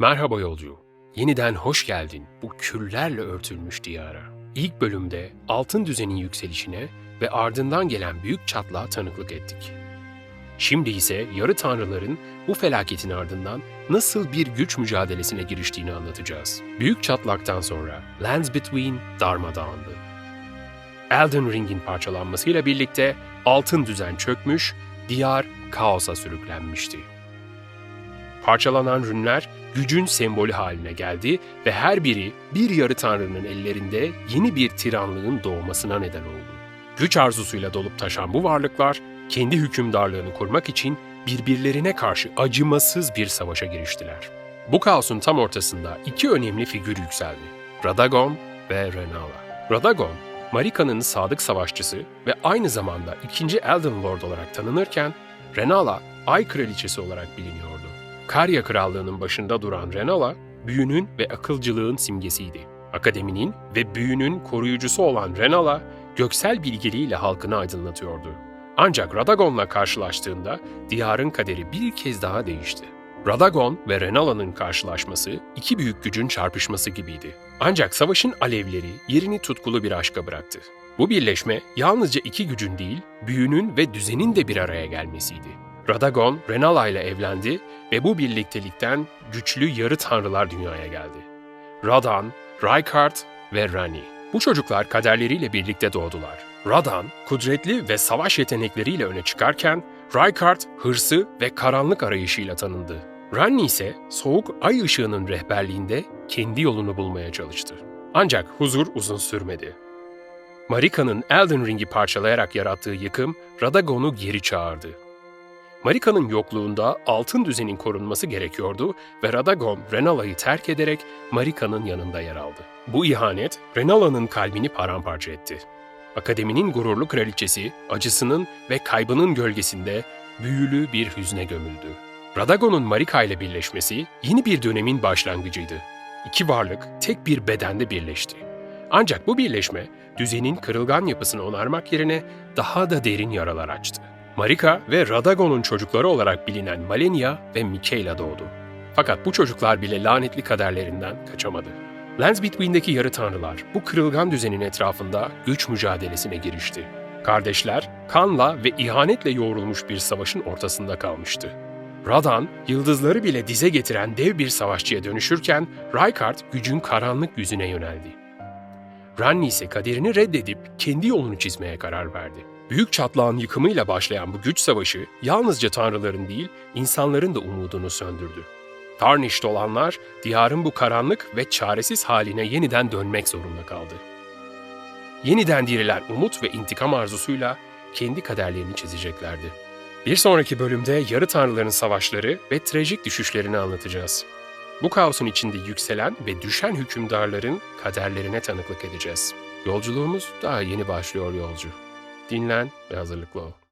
Merhaba yolcu. Yeniden hoş geldin bu küllerle örtülmüş diyara. İlk bölümde altın düzenin yükselişine ve ardından gelen büyük çatlağa tanıklık ettik. Şimdi ise yarı tanrıların bu felaketin ardından nasıl bir güç mücadelesine giriştiğini anlatacağız. Büyük çatlaktan sonra Lands Between darmadağındı. Elden Ring'in parçalanmasıyla birlikte altın düzen çökmüş, diyar kaosa sürüklenmişti. Parçalanan rünler gücün sembolü haline geldi ve her biri bir yarı tanrının ellerinde yeni bir tiranlığın doğmasına neden oldu. Güç arzusuyla dolup taşan bu varlıklar kendi hükümdarlığını kurmak için birbirlerine karşı acımasız bir savaşa giriştiler. Bu kaosun tam ortasında iki önemli figür yükseldi. Radagon ve Renala. Radagon, Marika'nın sadık savaşçısı ve aynı zamanda ikinci Elden Lord olarak tanınırken, Renala, Ay Kraliçesi olarak biliniyordu. Karya Krallığı'nın başında duran Renala, büyünün ve akılcılığın simgesiydi. Akademinin ve büyünün koruyucusu olan Renala, göksel bilgeliğiyle halkını aydınlatıyordu. Ancak Radagon'la karşılaştığında diyarın kaderi bir kez daha değişti. Radagon ve Renala'nın karşılaşması iki büyük gücün çarpışması gibiydi. Ancak savaşın alevleri yerini tutkulu bir aşka bıraktı. Bu birleşme yalnızca iki gücün değil, büyünün ve düzenin de bir araya gelmesiydi. Radagon, Renala ile evlendi ve bu birliktelikten güçlü yarı tanrılar dünyaya geldi. Radan, Rykard ve Rani. Bu çocuklar kaderleriyle birlikte doğdular. Radan, kudretli ve savaş yetenekleriyle öne çıkarken, Rykard, hırsı ve karanlık arayışıyla tanındı. Rani ise soğuk ay ışığının rehberliğinde kendi yolunu bulmaya çalıştı. Ancak huzur uzun sürmedi. Marika'nın Elden Ring'i parçalayarak yarattığı yıkım Radagon'u geri çağırdı. Marika'nın yokluğunda altın düzenin korunması gerekiyordu ve Radagon Renala'yı terk ederek Marika'nın yanında yer aldı. Bu ihanet Renala'nın kalbini paramparça etti. Akademinin gururlu kraliçesi acısının ve kaybının gölgesinde büyülü bir hüzne gömüldü. Radagon'un Marika ile birleşmesi yeni bir dönemin başlangıcıydı. İki varlık tek bir bedende birleşti. Ancak bu birleşme düzenin kırılgan yapısını onarmak yerine daha da derin yaralar açtı. Marika ve Radagon'un çocukları olarak bilinen Malenia ve Mikaela doğdu. Fakat bu çocuklar bile lanetli kaderlerinden kaçamadı. Lands Between'deki yarı tanrılar bu kırılgan düzenin etrafında güç mücadelesine girişti. Kardeşler kanla ve ihanetle yoğrulmuş bir savaşın ortasında kalmıştı. Radan, yıldızları bile dize getiren dev bir savaşçıya dönüşürken Rykard gücün karanlık yüzüne yöneldi. Ranni ise kaderini reddedip kendi yolunu çizmeye karar verdi. Büyük çatlağın yıkımıyla başlayan bu güç savaşı yalnızca tanrıların değil, insanların da umudunu söndürdü. Tarnished olanlar diyarın bu karanlık ve çaresiz haline yeniden dönmek zorunda kaldı. Yeniden dirilen umut ve intikam arzusuyla kendi kaderlerini çizeceklerdi. Bir sonraki bölümde yarı tanrıların savaşları ve trajik düşüşlerini anlatacağız. Bu kaosun içinde yükselen ve düşen hükümdarların kaderlerine tanıklık edeceğiz. Yolculuğumuz daha yeni başlıyor yolcu. Dinlen ve hazırlıklı ol.